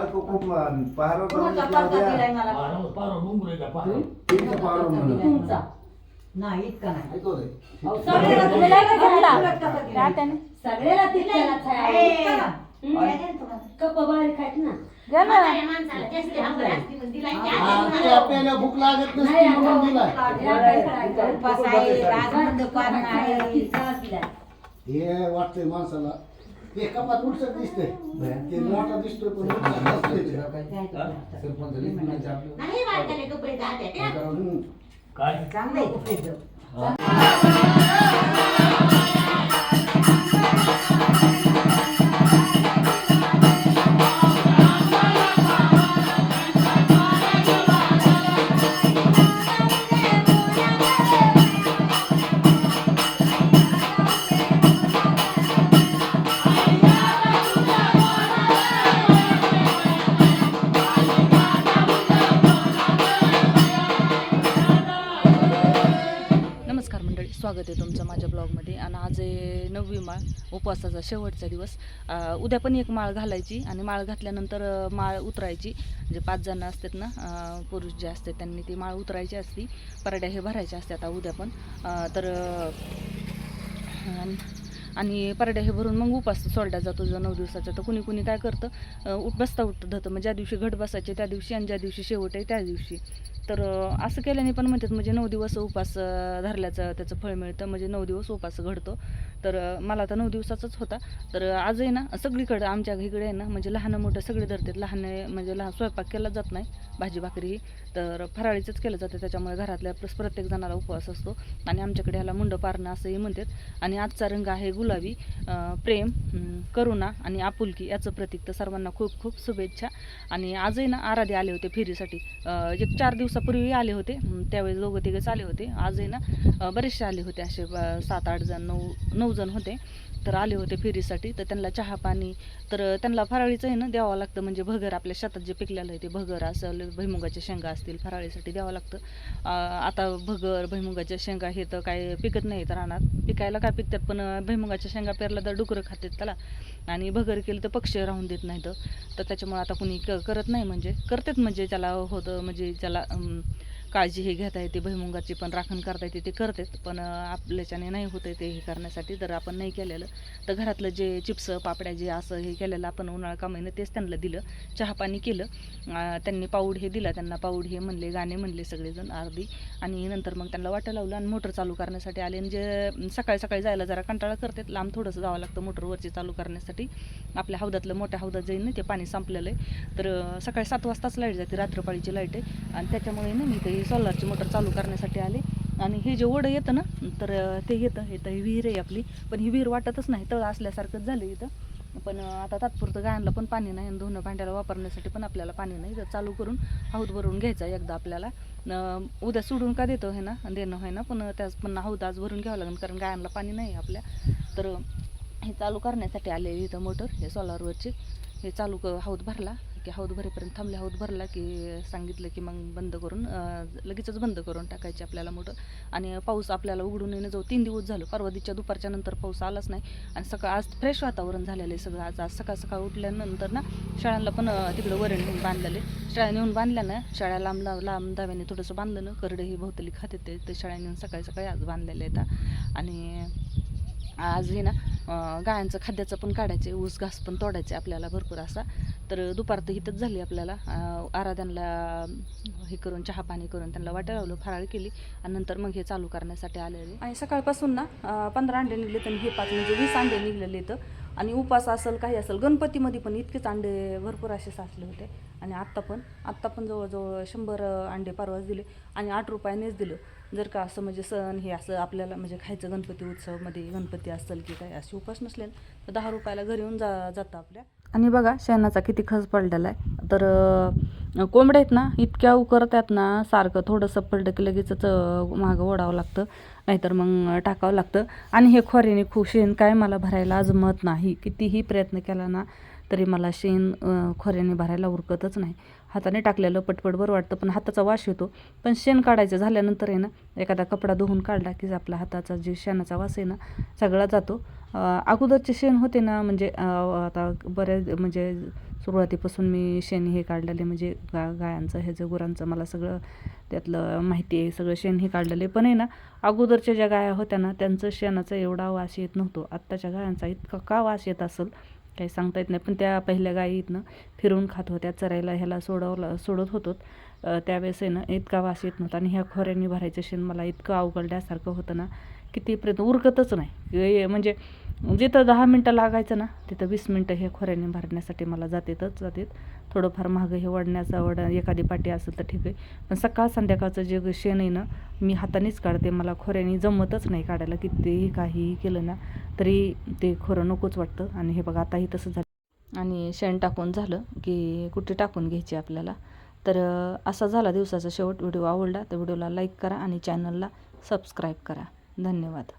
हळद खूप पहार कोणता पत्ता दिलाय मला? तुमचं पावर म्हणून तुमचा नाही इतका नाही. ऐकू रे. अहो, सगळ्याला दिलाय का घेतला? त्या त्याने सगळ्याला तितक्यालाच आहे. ए, इतका ना? द्या ना तुम्हाला. कप बारीक आहेत ना. द्या ना. म्हाताऱ्या माणसाला जास्त आंघोळ असते म्हणून दिला की आधी ते मला- आपल्याला भूक लागत नाही, नसती अगं, म्हणून दिलाय. या काय करायचं? उपास आहे, आज दुकान आहे. हे वाटतंय माणसाला. ते कपात उलट दिसतंय ते मोठा दिसतोय पण. नाही बाळकाले कपडे जाते. हम्म. चांगलं आहे स्वागत आहे तुमचं माझ्या ब्लॉगमध्ये. आणि आज आहे नववी माळ उपवासाचा शेवटचा दिवस. उद्या पण एक माळ घालायची आणि माळ घातल्यानंतर माळ उतरायची. जे पाच जण असतात ना पुरुष जे असतात त्यांनी ती माळ उतरायची असती. परड्या हे भरायच्या असतात आता उद्या पण. तर आणि- परड्या हे भरून मग उपास सोडला जातो जो नऊ दिवसाचा. तर कुणी कुणी काय करतं उठ बसता उठतं धरतं. मग ज्या दिवशी घट बसायचे त्या दिवशी आणि ज्या दिवशी शेवट आहे त्या दिवशी. तर असं केल्याने पण म्हणतात म्हणजे नऊ दिवस उपास धरल्याचं त्याचं फळ मिळतं म्हणजे नऊ दिवस उपास घडतो. तर मला तर नऊ दिवसाचाच होता. तर आजही ना सगळीकडं आमच्या इकडे आहे ना म्हणजे लहान मोठं सगळे धरतात. लहान म्हणजे लहान स्वयंपाक केला जात नाही भाजी भाकरी. तर फराळीचंच केलं जातं. त्याच्यामुळे घरातल्या प्रस प्रत्येक जणाला उपवास असतो. आणि आमच्याकडे ह्याला मुंड पारणं असंही म्हणतात. आणि आजचा रंग आहे गुलाबी. प्रेम करुणा आणि आपुलकी याचं प्रतीक. तर सर्वांना खूप खूप शुभेच्छा. आणि आजही ना आराधे आले होते फेरीसाठी. एक चार दिवसापूर्वी आले होते. त्यावेळेस दोघं तिघंच आले होते. आजही ना बरेचसे आले होते. असे सात आठ जण नऊ नऊ जण होते. तर आले होते फेरीसाठी. तर त्यांना चहा पाणी तर त्यांना फराळीचं आहे ना द्यावं लागतं. म्हणजे भगर आपल्या शेतात जे पिकलेलं आहे ते भगर असेल भुईमुगाच्या शेंगा असतील फराळीसाठी द्यावं लागतं. आता भगर भुईमुगाच्या शेंगा हे तर काय पिकत नाही तर रानात. पिकायला काय पिकतात? पण अं, भुईमुगाच्या शेंगा पेरला तर डुकरं खातात त्याला. आणि भगर केलं तर पक्षी राहून देत नाहीत. तर त्याच्यामुळे आता कुणी क करत नाही. म्हणजे करतात म्हणजे त्याला होतं. म्हणजे ज्याला um, काळजी हे घेता येते भुईमुंगाची पण राखण करता येते ते करतात. पण आपल्याच्याने नाही होत आहे ते हे करण्यासाठी तर आपण नाही केलेलं. तर घरातलं जे चिप्स पापड्या जे असं हे केलेलं आपण उन्हाळा कामाईनं तेच त्यांना दिलं. चहा पाणी केलं. त्यांनी पाऊड हे दिला. त्यांना पाऊड हे म्हणले गाणे म्हणले सगळेजण अर्धी. आणि नंतर मग त्यांना वाटं लावलं आणि मोटर चालू करण्यासाठी आले. आणि जे सकाळी सकाळी जायला जरा कंटाळा करतात. लांब थोडंसं जावं लागतं मोटरवरची चालू करण्यासाठी. आपल्या हौदातलं मोठ्या हौदात जाईल ना ते पाणी संपलेलं आहे. तर सकाळी सात वाजताच लाइट जाते. रात्रपाळीची लाइट आहे. आणि त्याच्यामुळे ना मी ते सोलारची मोटर चालू करण्यासाठी आले. आणि हे जे ओढं येतं ना तर ते येतं. हे तर ही विहीर आहे आपली. पण ही विहीर वाटतच नाही. तळ असल्यासारखंच झालं इथं. पण आता तात्पुरतं गायांना पण पाणी नाही आणि धुणं भांड्याला वापरण्यासाठी पण आपल्याला पाणी नाही. तर चालू करून हौद भरून घ्यायचा एकदा आपल्याला. उद्या सोडून का देतो हे ना? देणं आहे ना? पण त्याच पण हौद आज भरून घ्यावं लागेल कारण गायांना पाणी नाही आहे आपल्या. तर हे चालू करण्यासाठी आले इथं मोटर हे सोलारवरची हे चालू क हौद भरला. की हौद भरेपर्यंत थांबले हौद भरला की सांगितलं की मग बंद करून लगेचच बंद करून टाकायची आपल्याला मोटर. आणि पाऊस आपल्याला उघडून येणं जाऊ तीन दिवस झालं. परवादीच्या दुपारच्या नंतर पाऊस आलाच नाही. आणि सकाळ आज फ्रेश वातावरण झालेलं आहे सगळं. आज आज सकाळ सकाळ उठल्यानंतर ना शाळांना पण तिकडं वरण नेऊन बांधलेले शाळा नेऊन बांधल्या ना शाळा लांब लांब लांब दाव्याने थोडंसं बांधलं ना करडे हे भोवतली खाते ते ते शाळा नेऊन सकाळी सकाळी आज बांधलेले आहेत आणि आज हे ना गायांचं खाद्याचं पण काढायचे ऊस घास पण तोडायचे आपल्याला भरपूर असा. तर दुपार तर हिथंच झाली आपल्याला. आराध्यांना हे करून चहा पाणी करून त्यांना वाटा लावलं फराळ केली आणि नंतर मग हे चालू करण्यासाठी आलेले. आणि सकाळपासून ना पंधरा अंडे निघले आणि हे पाच म्हणजे वीस अंडे निघलेले तर आणि उपास असेल काही असेल गणपतीमध्ये पण इतकेच अंडे भरपूर असे साचले होते. आणि आत्ता पण आत्ता पण जवळजवळ शंभर अंडे परवाच दिले आणि आठ रुपयानेच दिलं. जर का असं म्हणजे सण हे असं आपल्याला म्हणजे खायचं गणपती उत्सवमध्ये गणपती असेल की काय असे उपास नसले तर दहा रुपयाला घरी येऊन जा जातं आपल्या. आणि बघा शेणाचा किती खस पडलेला आहे. तर कोंबड्या आहेत ना इतक्या उकरतात ना सारखं थोडंसं पडलं की लगेचच मागं ओढावं लागतं. नाहीतर मग टाकावं लागतं. आणि हे खोऱ्याने खूप शेण काय मला भरायला जमत नाही. कितीही प्रयत्न केला ना तरी मला शेण खोऱ्याने भरायला उरकतच नाही. हाताने टाकलेलं पटपट बरं वाटतं पण हाताचा वास येतो. पण शेण काढायचं झाल्यानंतर आहे ना एखादा कपडा धुवून काढला की आपला हाताचा जे शेणाचा वास आहे ना सगळा जातो. अगोदरचे शेण होते ना म्हणजे आता बऱ्याच म्हणजे सुरुवातीपासून मी शेण हे काढलेले म्हणजे गा गायांचं ह्याचं गुरांचं मला सगळं त्यातलं माहिती आहे सगळं शेण हे काढलेले. पण आहे ना अगोदरच्या ज्या गाया होत्या ना त्यांचं शेणाचा एवढा वास येत नव्हतो. आत्ताच्या गायांचा इतका का वास येत असेल? काही सांगता येत नाही. पण त्या पहिल्या गायी इथनं फिरून खात होत्या. चरायला ह्याला सोडवलं सोडत होतो त्यावेळेस आहे ना इतका वास येत नव्हता. आणि ह्या खोऱ्यांनी भरायचं शेण मला इतकं अवघडल्यासारखं होतं ना किती प्रयत्न उरकतच नाही. म्हणजे जिथं दहा मिनटं लागायचं ना तिथं वीस मिनटं हे खोऱ्याने भरण्यासाठी मला जातेतच जातेत. थोडंफार मागं हे वडण्याचा वड एखादी पाटी असेल तर ठीक आहे. पण सकाळ संध्याकाळचं जे शेण आहे ना मी हातानेच काढते. मला खोऱ्याने जमतच नाही काढायला कितीही काहीही केलं ना तरी ते खोरं नकोच वाटतं. आणि हे बघा आताही तसं झालं. आणि शेण टाकून झालं की कुठे टाकून घ्यायची आपल्याला? तर असा झाला दिवसाचा शेवट. व्हिडिओ आवडला तर व्हिडिओला लाईक करा आणि चॅनलला सबस्क्राईब करा. धन्यवाद.